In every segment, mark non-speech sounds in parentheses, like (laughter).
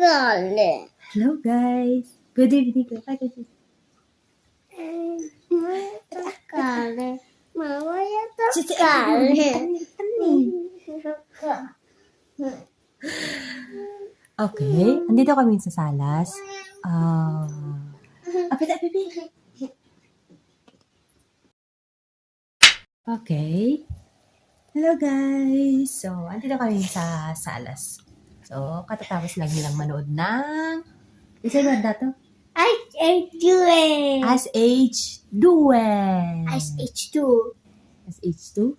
Hello guys! Good evening. Okay, andito kami sa Salas. Ah... Apit, apit. Okay. Hello guys! So, andito kami sa Salas. So, katatapos lang nilang manood ng... Isa ba dato? Ice H2. As Age Duel. Ice H2. As Age 2?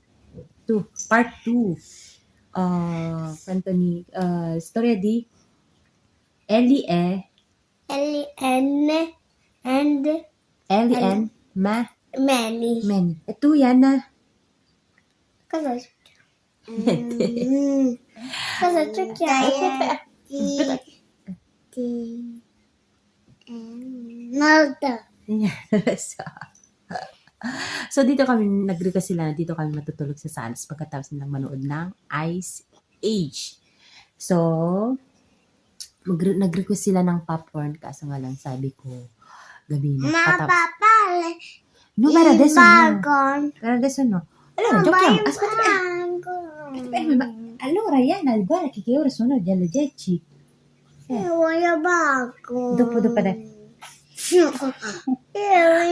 2. Part 2. Uh, kanto ni... Uh, storya di... Ellie E. L N and Ellie N. Ma. many. Men. Ito yan na. Kasi Mm. Kasi kaya Malta. Yan. so, dito kami, nag-request sila dito kami matutulog sa Salas pagkatapos nilang manood ng Ice Age. So, nag-request sila ng popcorn kaso nga lang sabi ko, gabi na. Katap- Mapapale. no, para deso no. Para deso no. Allora, giochiamo. Aspetta, Ibagon. allora, Yana, guarda che, che ore sono già le 10. Voglio bago. Dopo, dopo, dai.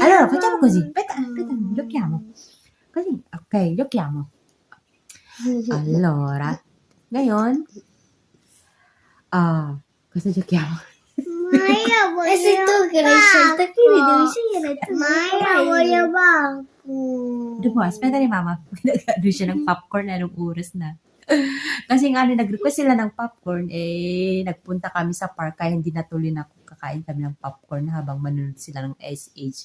Allora, facciamo così. Aspetta, aspetta, giochiamo. Così, ok, giochiamo. Allora, ngayon, ah, cosa giochiamo? Maya, (laughs) voglio E se tu che l'hai scelta, quindi devi scegliere tu. Maya, voglio bago. Dopo, aspetta ni mama. (laughs) Nag-ano siya ng popcorn na nung oras na. Kasi nga, ano, nag-request sila ng popcorn, eh, nagpunta kami sa park, kaya hindi natuloy na kakain kami ng popcorn habang manonood sila ng SH.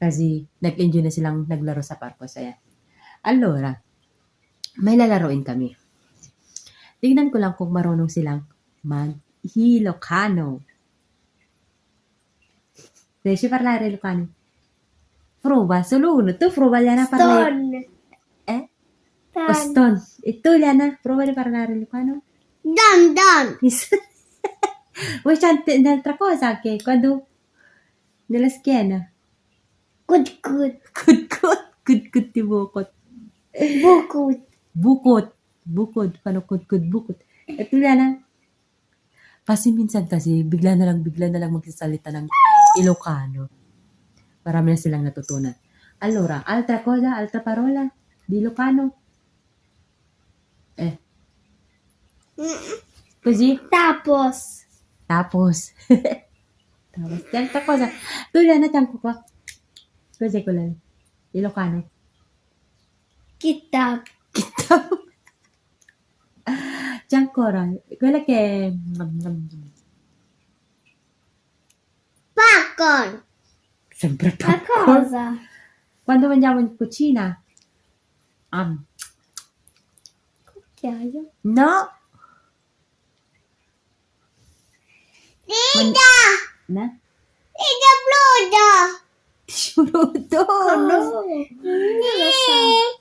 Kasi, nag-enjoy na silang naglaro sa parko. Saya. Allora, may lalaroin kami. Tingnan ko lang kung marunong silang mag-Hilocano. Riesci a parlare Ilocano? Prova, solo uno. Tu prova Liana a parlare. Stone. Eh? Don. Boston. E tu Liana, prova a parlare Ilocano? Don, don. (laughs) Vuoi c'è un'altra cosa anche quando nella schiena? Good, good. Good, good. Good, good di bukot. Bukod. Bukot. Bukod. Paano good, good, bukot. Ito Liana. Kasi minsan kasi, bigla na lang, bigla na lang magsasalita ng Ilocano. Marami na silang natutunan. Allora, altra cosa, altra parola di Ilocano? Eh, così? Tapos. Tapos. (laughs) Tapos, altra cosa. Tu Liana, tiyan ko. Cos'è quella? Ilocano. Kitab. C'è ancora. Quella che... Popcorn. Sempre Ma popcorn. cosa? Quando mangiamo in cucina. Um, Cucchiaio. no. Tita! Na? Tita Pluto! Sciuruto. Non lo so.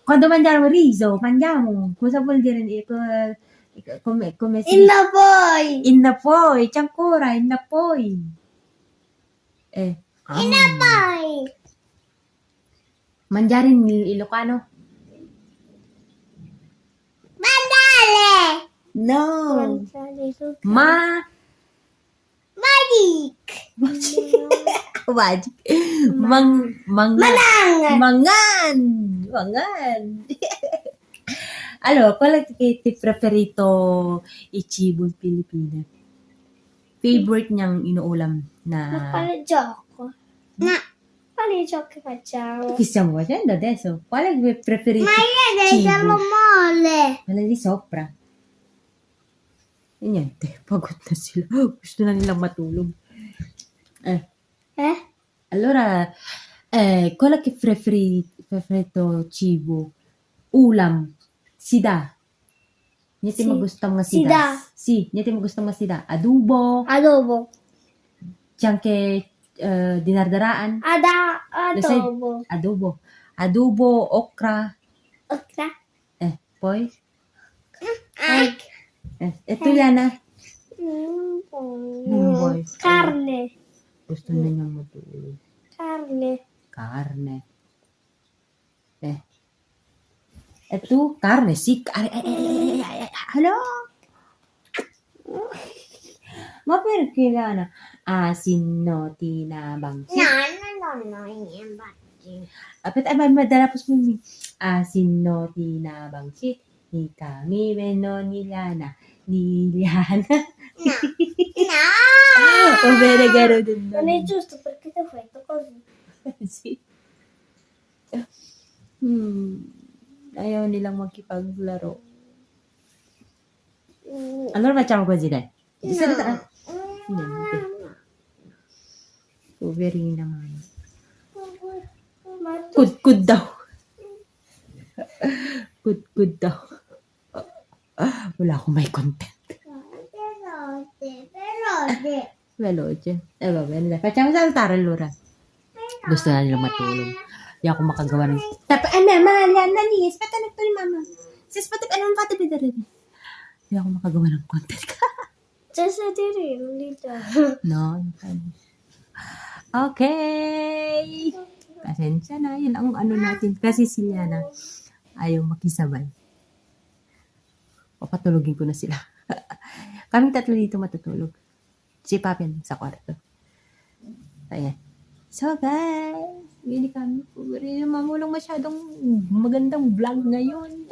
Quando mangiamo riso, mangiamo. Cosa vuol dire? eh, co- Come, come si In the boy. In the poi. C'è ancora. In the poi. Eh. In the um, boy. Mangiare in Ilocano? Mandale. No. Ma... Magic. (laughs) Magic. Mang, mangan. Manang. Mangan. Mangan. (laughs) allora, qual è che ti preferito i cibo in Pilipinas? Favorite niyang inuulam na... gioco? Ma quali giochi facciamo? Che stiamo facendo adesso? Qual è il preferito? Ma io devo Cibo. mole. Quella di sopra. E niente, na sila. Gusto na nilang matulog. Eh, Eh? allora, eh, quella che preferi, preferito cibo, ulam, sida. Niente Si- mo gusto nga sida. sida. Sì, niente mo gusto nga sida. Adobo, Adobo. c'è anche eh, dinardaraan. Ada Lo sai- adobo. Adobo. Adobo, okra. Ok. Eh, poi? Egg. Eh, e tu, Liana? Mm, Gusto na niyang matulog. Karne. Karne. Eh. Ito, karne. Si, ay, hello? Ma perché Lana? Asin no tinabangsit. No, no, no, no, yan ba? Apit ay may madalapos mo ni. Asin no tinabangsit. Ni kami meno ni Lana. Ni Liana. No. No! o bene garo din Non è giusto perché ti ho fatto così. Sì. Hmm. Ayaw nilang magkipaglaro. Mm. Allora facciamo così, dai. No. Salita. Mm. Niente. Poverina mano. Ma tu Kud, kud daw. Kud, kud daw. Wala akong may content. veloce, veloce. Eh, va bene. dai. Facciamo saltare allora. Gusto na nilang matulog. Hindi ako makagawa ng... Tapos, ano, mahal yan, nani. Aspetta na ito ni mama. Si aspetta, ano, fate vedere. Hindi ako makagawa ng content. C'è sedere dito. no, Okay. Pasensya na. Yun ang ano natin. Kasi si Liana ayaw makisabay. Papatulogin ko na sila. (laughs) Kaming tatlo dito matutulog. Si Papin sa kwarto. Ayan. So guys, hindi kami mamulong masyadong magandang vlog ngayon.